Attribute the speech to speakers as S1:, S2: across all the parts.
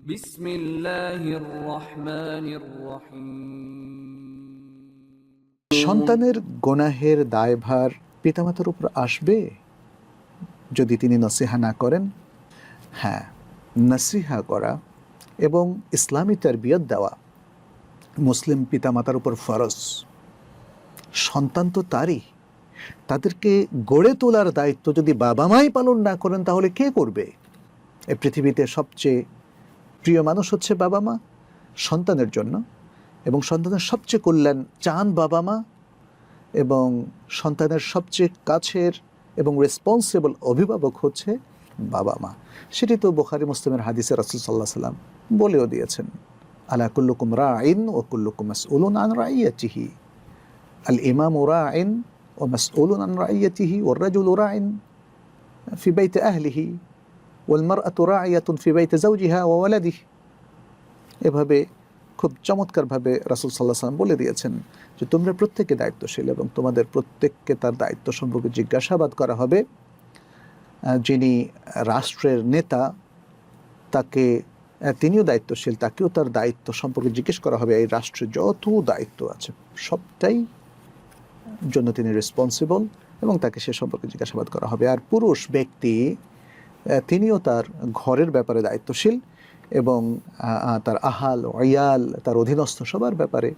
S1: بسم الله الرحمن الرحيم
S2: সন্তানের গোনাহের দায়ভার পিতামাতার উপর আসবে যদি তিনি নসিহা না করেন হ্যাঁ নসিহা করা এবং ইসলামী তারবিয়ত দেওয়া মুসলিম পিতামাতার উপর ফরজ সন্তান তো তারই তাদেরকে গড়ে তোলার দায়িত্ব যদি বাবা মাই পালন না করেন তাহলে কে করবে এ পৃথিবীতে সবচেয়ে প্রিয় মানুষ হচ্ছে বাবা মা সন্তানের জন্য এবং সন্তানের সবচেয়ে কল্যাণ চান বাবা মা এবং সন্তানের সবচেয়ে কাছের এবং রেসপন্সিবল অভিভাবক হচ্ছে বাবা মা। সেটি তো বোখারি, মুসলিমের হাদিসে রসুল সাল্লাহ সাল্লাম বলেও দিয়েছেন, আলা কুল্লুকুম রাইন ও কুল্লুকুম মাসউলুন আন রাইয়াতিহি। আল ইমাম ওরা রাইন ও মাসউলুন আন রাইয়াতিহি ওর রাজুল রাইন في ওলমার আতুরা আয়াতুন ফি বাইতে জাউজিহা ও ওয়ালাদি এভাবে খুব চমৎকারভাবে রাসূল সাল্লাহ সাল্লাম বলে দিয়েছেন যে, তোমরা প্রত্যেকে দায়িত্বশীল এবং তোমাদের প্রত্যেককে তার দায়িত্ব সম্পর্কে জিজ্ঞাসাবাদ করা হবে। যিনি রাষ্ট্রের নেতা, তাকে তিনিও দায়িত্বশীল, তাকেও তার দায়িত্ব সম্পর্কে জিজ্ঞেস করা হবে। এই রাষ্ট্রে যত দায়িত্ব আছে, সবটাই জন্য তিনি রেসপন্সিবল এবং তাকে সে সম্পর্কে জিজ্ঞাসাবাদ করা হবে। আর পুরুষ ব্যক্তি তিনিও তার ঘরের ব্যাপারে দায়িত্বশীল এবং তার আহাল অয়াল তার অধীনস্থ সবার ব্যাপারে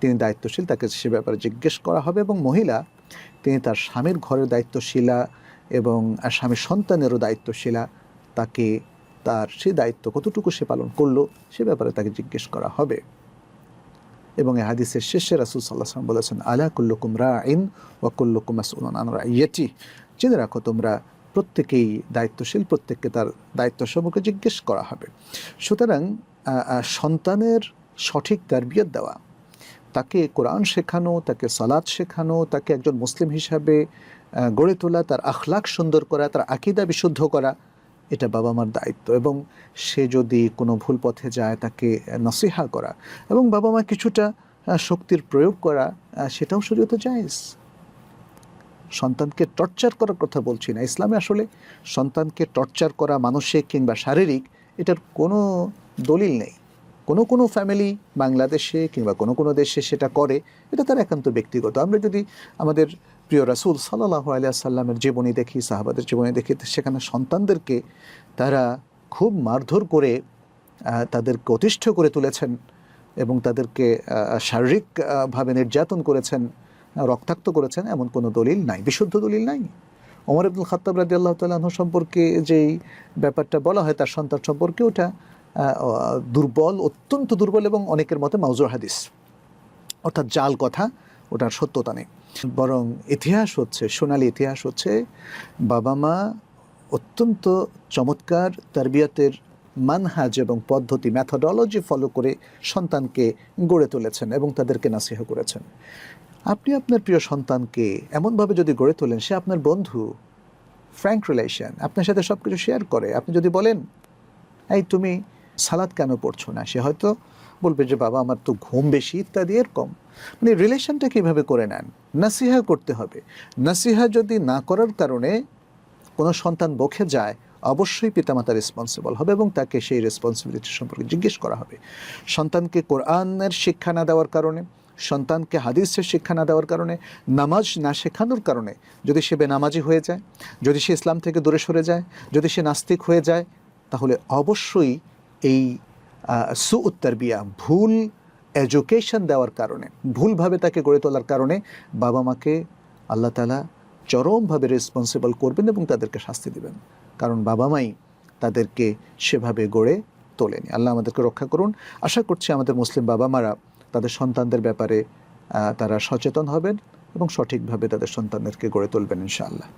S2: তিনি দায়িত্বশীল। তাকে সে ব্যাপারে জিজ্ঞেস করা হবে এবং মহিলা, তিনি তার স্বামীর ঘরের দায়িত্বশীলা এবং স্বামীর সন্তানেরও দায়িত্বশীলা, তাকে তার সে দায়িত্ব কতটুকু সে পালন করল সে ব্যাপারে তাকে জিজ্ঞেস করা হবে। এবং এই হাদিসের শেষে রাসুল সাল্লাহ সাল্লাম বলেছেন, আলা কুল্লুকুম রা আইন ওয়া কুল্লুকুম মাসউলুন আন রাইয়াতি। জেনে রাখো তোমরা প্রত্যেকেই দায়িত্বশীল, প্রত্যেককে তার দায়িত্ব সম্পর্কে জিজ্ঞেস করা হবে। সুতরাং সন্তানের সঠিক তারবিয়ত দেওয়া, তাকে কোরআন শেখানো, তাকে সালাদ শেখানো, তাকে একজন মুসলিম হিসাবে গড়ে তোলা, তার আখলাক সুন্দর করা, তার আকিদা বিশুদ্ধ করা, এটা বাবা মার দায়িত্ব। এবং সে যদি কোনো ভুল পথে যায়, তাকে নসিহা করা এবং বাবা মা কিছুটা শক্তির প্রয়োগ করা সেটাও শরীয়তে জায়েজ। সন্তানকে টর্চার করার কথা বলছি না। ইসলামে আসলে সন্তানকে টর্চার করা মানসিক কিংবা শারীরিক এটার কোনো দলিল নেই। কোনো কোনো ফ্যামিলি বাংলাদেশে কিংবা কোনো কোনো দেশে সেটা করে, এটা তার একান্ত ব্যক্তিগত। আমরা যদি আমাদের প্রিয় রাসুল সাল্লাহ আলিয়া সাল্লামের জীবনী দেখি, সাহাবাদের জীবনী দেখি, সেখানে সন্তানদেরকে তারা খুব মারধর করে তাদেরকে অতিষ্ঠ করে তুলেছেন এবং তাদেরকে শারীরিকভাবে নির্যাতন করেছেন। রক্তাক্ত করেছেন এমন কোনো দলিল নাই, বিশুদ্ধ দলিল নাই। ওমর আব্দুল খাত্তাব রাদি আল্লাহ তাল্লাহ সম্পর্কে যেই ব্যাপারটা বলা হয় তার সন্তান সম্পর্কে ওটা দুর্বল, অত্যন্ত দুর্বল এবং অনেকের মতে মাউজুর হাদিস। অর্থাৎ জাল কথা, ওটার সত্যতা নেই। বরং ইতিহাস হচ্ছে, সোনালী ইতিহাস হচ্ছে, বাবা মা অত্যন্ত চমৎকার তারবিয়াতের মানহাজ এবং পদ্ধতি ম্যাথোডলজি ফলো করে সন্তানকে গড়ে তুলেছেন এবং তাদেরকে নাসিহ করেছেন। আপনি আপনার প্রিয় সন্তানকে এমনভাবে যদি গড়ে তোলেন, সে আপনার বন্ধু ফ্র্যাঙ্ক রিলেশন আপনার সাথে সব কিছু শেয়ার করে। আপনি যদি বলেন, এই তুমি সালাদ কেন পড়ছো না? সে হয়তো বলবে যে, বাবা, আমার তো ঘুম বেশি, ইত্যাদি, এরকম। মানে রিলেশনটা কীভাবে করে নেন। নাসিহা করতে হবে। নাসিহা যদি না করার কারণে কোনো সন্তান বখে যায়, অবশ্যই পিতামাতা রেসপন্সিবল হবে এবং তাকে সেই রেসপন্সিবিলিটি সম্পর্কে জিজ্ঞেস করা হবে। সন্তানকে কোরআনের শিক্ষা না দেওয়ার কারণে সন্তানকে হাদিসের শিক্ষা না দেওয়ার কারণে, নামাজ না শেখানোর কারণে যদি সে বেনামাজি হয়ে যায়, যদি সে ইসলাম থেকে দূরে সরে যায়, যদি সে নাস্তিক হয়ে যায়, তাহলে অবশ্যই এই সু উত্তর বিয়া ভুল এডুকেশন দেওয়ার কারণে, ভুলভাবে তাকে গড়ে তোলার কারণে বাবা মাকে আল্লাহ তালা চরমভাবে রেসপন্সিবল করবেন এবং তাদেরকে শাস্তি দিবেন। কারণ বাবা মাই তাদেরকে সেভাবে গড়ে তোলেনি। আল্লাহ আমাদেরকে রক্ষা করুন। আশা করছি আমাদের মুসলিম বাবা মারা তাদের সন্তানদের ব্যাপারে তারা সচেতন হবেন এবং সঠিকভাবে তাদের সন্তানদেরকে গড়ে তুলবেন ইনশাআল্লাহ।